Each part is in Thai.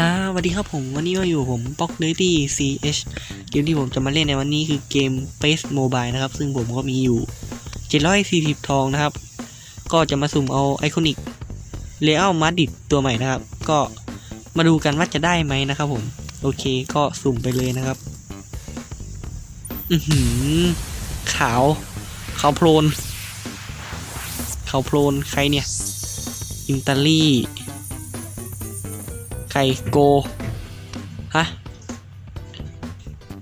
สวัสดีครับผมวันนี้ก็อยู่ผมป๊อกเนตี้ CH เกมที่ผมจะมาเล่นในวันนี้คือเกม Face Mobile นะครับ ซึ่งผมก็มีอยู่ 740 ทองนะครับ ก็จะมาสุ่มเอาไอคอนิกเลเอลมาดิดตัวใหม่นะครับ ก็มาดูกันว่าจะได้ไหมนะครับผม โอเคก็สุ่มไปเลยนะครับ อือหือขาวขาวโพลนขาวโพลนใครเนี่ย อินตาลี ไข่โก ฮะ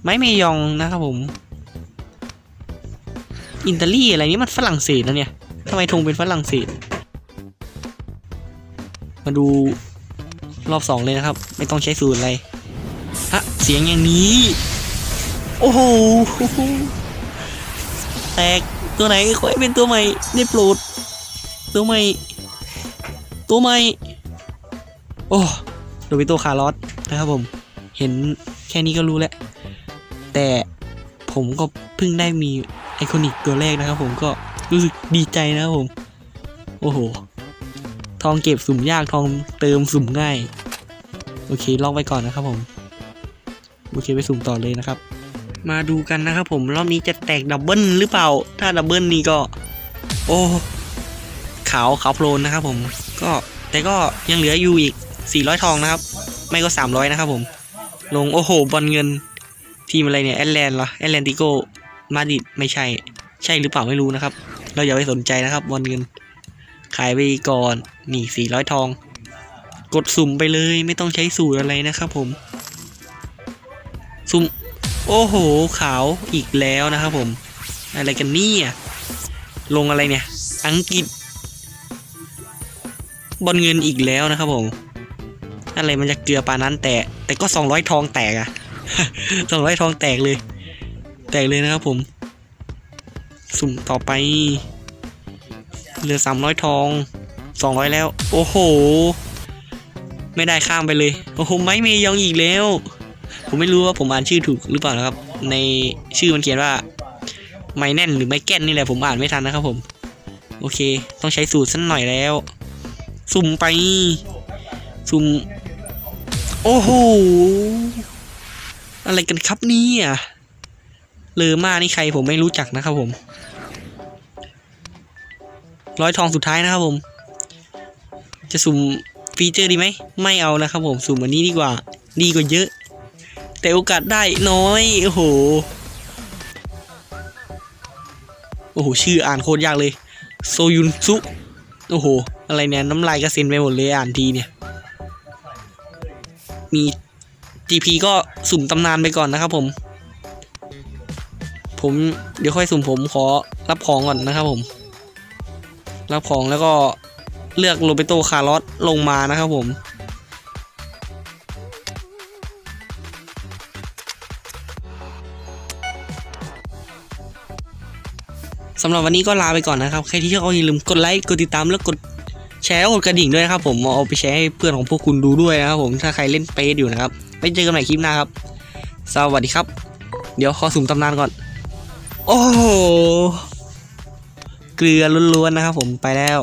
ไม่เมยองนะครับผม อิตาลีอะไรนี่มันฝรั่งเศสนะเนี่ยทำไมธงเป็นฝรั่งเศส มาดูรอบสองเลยนะครับ ไม่ต้องใช้สูตรอะไร ฮะ เสียงอย่างนี้ โอ้โห แตกตัวไหนขอให้เป็นตัวใหม่ได้โปรดตัวใหม่ ตัวใหม่ โอ้ โรเบโตคาร์ลอสนะครับผม เห็นแค่นี้ก็รู้แล้ว แต่ผมก็เพิ่งได้มีไอคอนิกตัวแรกนะครับผมก็รู้สึกดีใจนะครับผม โอ้โห ทองเก็บสุ่มยากทองเติมสุ่มง่าย โอเคลอกไว้ก่อนนะครับผม โอเคไปสุ่มต่อเลยนะครับ มาดูกันนะครับผมรอบนี้จะแตกดับเบิลหรือเปล่า ถ้าดับเบิลนี่ก็ โอ้ขาวขาวโพลนนะครับผม ก็แต่ก็ยังเหลืออยู่อีก 400 ทองนะครับ ไม่ก็ 300 นะครับผม ลงโอ้โห บอลเงิน ทีมอะไรเนี่ย แอตแลนด์เหรอ แอตแลนติโก มาดิดไม่ใช่ ใช่หรือเปล่าไม่รู้นะครับ เราอย่าไปสนใจนะครับ บอลเงิน ขายไปก่อน นี่ 400 ทอง กดสุ่มไปเลย ไม่ต้องใช้สูตรอะไรนะครับผม สุ่ม โอ้โห ขาวอีกแล้วนะครับผม อะไรกันเนี่ยลงอะไรเนี่ย อังกฤษบอลเงินอีกแล้วนะครับผม อะไรมันจะเกลือปานั้นแต่ แต่ก็สองร้อยทองแตกอะสองร้อยทองแตกเลย แตกเลยนะครับผม สุ่มต่อไป เหลือสามร้อยทองสองร้อยแล้ว โอ้โห ไม่ได้ข้ามไปเลย โอ้โหไม่เมยองอีกแล้ว ผมไม่รู้ว่าผมอ่านชื่อถูกหรือเปล่านะครับ ในชื่อมันเขียนว่า ไม่แน่นหรือไม่แก้นนี่แหละผมอ่านไม่ทันนะครับผม โอเค ต้องใช้สูตรสักหน่อยแล้ว สุ่มไป สุ่ม โอ้โห อะไรกันครับเนี่ยเลอมานี่ใครผมไม่รู้จักนะครับผม ร้อยทองสุดท้ายนะครับผม จะสุ่มฟีเจอร์ดีไหม ไม่เอานะครับผม สุ่มอันนี้ดีกว่า ดีกว่าเยอะ แต่โอกาสได้น้อย โอ้โห โอ้โห ชื่ออ่านโคตรยากเลย โซยุนซุ โอ้โห อะไรเนี่ย น้ำลายกระเซ็นไปหมดเลยอ่านทีเนี่ย มี GP ก็สุ่มตำนานไปก่อนนะครับผม ผมเดี๋ยวค่อยสุ่มผมขอรับของก่อนนะครับผม รับของแล้วก็เลือกโรเบโตคาร์ลอสลงมานะครับผมสำหรับวันนี้ก็ลาไปก่อนนะครับ ใครที่ชอบก็อย่าลืมกดไลค์ กดติดตาม แล้วกด แชร์กดกระดิ่งด้วยนะครับผมเอาไปแชร์ให้เพื่อนของพวกคุณดูด้วยนะครับผมถ้าใครเล่นเปซอยู่นะครับไปเจอกันใหม่คลิปหน้าครับ สวัสดีครับ เดี๋ยวขอสุ่มตำนานก่อน โอ้เกลือล้วนๆนะครับผมไปแล้ว